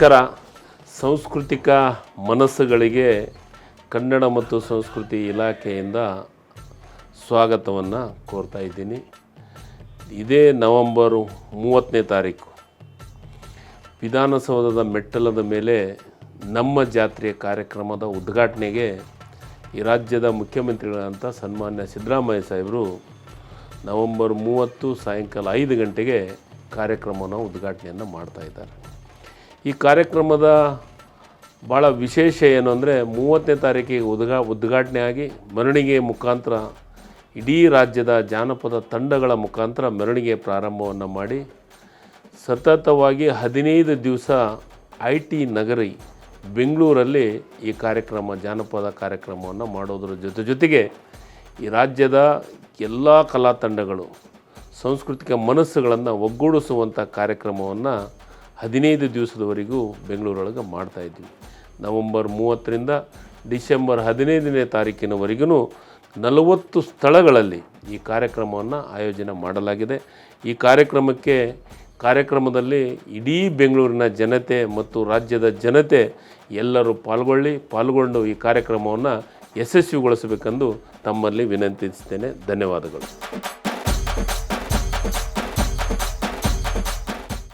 ನಮಸ್ಕಾರ ಸಾಂಸ್ಕೃತಿಕ ಮನಸ್ಸುಗಳಿಗೆ ಕನ್ನಡ ಮತ್ತು ಸಂಸ್ಕೃತಿ ಇಲಾಖೆಯಿಂದ ಸ್ವಾಗತವನ್ನು ಕೋರ್ತಾ ಇದ್ದೀನಿ. ಇದೇ ನವಂಬರು ಮೂವತ್ತನೇ ತಾರೀಕು. ವಿಧಾನಸೌಧದ ಮೆಟ್ಟಲದ ಮೇಲೆ ನಮ್ಮ ಜಾತ್ರೆಯ ಕಾರ್ಯಕ್ರಮದ ಉದ್ಘಾಟನೆಗೆ ಈ ರಾಜ್ಯದ ಮುಖ್ಯಮಂತ್ರಿಗಳಾದಂಥ ಸನ್ಮಾನ್ಯ ಸಿದ್ದರಾಮಯ್ಯ ಸಾಹೇಬರು ನವಂಬರ್ ಮೂವತ್ತು ಸಾಯಂಕಾಲ ಐದು ಗಂಟೆಗೆ ಕಾರ್ಯಕ್ರಮವನ್ನು ಉದ್ಘಾಟನೆಯನ್ನು ಮಾಡ್ತಾ ಇದ್ದಾರೆ. ಈ ಕಾರ್ಯಕ್ರಮದ ಭಾಳ ವಿಶೇಷ ಏನು ಅಂದರೆ ಮೂವತ್ತನೇ ತಾರೀಕಿಗೆ ಉದ್ಘಾ ಉದ್ಘಾಟನೆ ಆಗಿ ಮೆರವಣಿಗೆ ಮುಖಾಂತರ ಇಡೀ ರಾಜ್ಯದ ಜಾನಪದ ತಂಡಗಳ ಮುಖಾಂತರ ಮೆರವಣಿಗೆ ಪ್ರಾರಂಭವನ್ನು ಮಾಡಿ ಸತತವಾಗಿ ಹದಿನೈದು ದಿವಸ ಐ ಟಿ ನಗರಿ ಬೆಂಗಳೂರಲ್ಲಿ ಈ ಕಾರ್ಯಕ್ರಮ, ಜಾನಪದ ಕಾರ್ಯಕ್ರಮವನ್ನು ಮಾಡೋದ್ರ ಜೊತೆ ಜೊತೆಗೆ ಈ ರಾಜ್ಯದ ಎಲ್ಲ ಕಲಾ ತಂಡಗಳು, ಸಾಂಸ್ಕೃತಿಕ ಮನಸ್ಸುಗಳನ್ನು ಒಗ್ಗೂಡಿಸುವಂಥ ಕಾರ್ಯಕ್ರಮವನ್ನು ಹದಿನೈದು ದಿವಸದವರೆಗೂ ಬೆಂಗಳೂರೊಳಗೆ ಮಾಡ್ತಾಯಿದ್ವಿ ನವಂಬರ್ ಮೂವತ್ತರಿಂದ ಡಿಸೆಂಬರ್ ಹದಿನೈದನೇ ತಾರೀಕಿನವರೆಗೂ ನಲವತ್ತು ಸ್ಥಳಗಳಲ್ಲಿ ಈ ಕಾರ್ಯಕ್ರಮವನ್ನು ಆಯೋಜನೆ ಮಾಡಲಾಗಿದೆ. ಈ ಕಾರ್ಯಕ್ರಮಕ್ಕೆ ಕಾರ್ಯಕ್ರಮದಲ್ಲಿ ಇಡೀ ಬೆಂಗಳೂರಿನ ಜನತೆ ಮತ್ತು ರಾಜ್ಯದ ಜನತೆ ಎಲ್ಲರೂ ಪಾಲ್ಗೊಳ್ಳಿ, ಪಾಲ್ಗೊಂಡು ಈ ಕಾರ್ಯಕ್ರಮವನ್ನು ಯಶಸ್ವಿಗೊಳಿಸಬೇಕೆಂದು ತಮ್ಮಲ್ಲಿ ವಿನಂತಿಸ್ತೇನೆ. ಧನ್ಯವಾದಗಳು.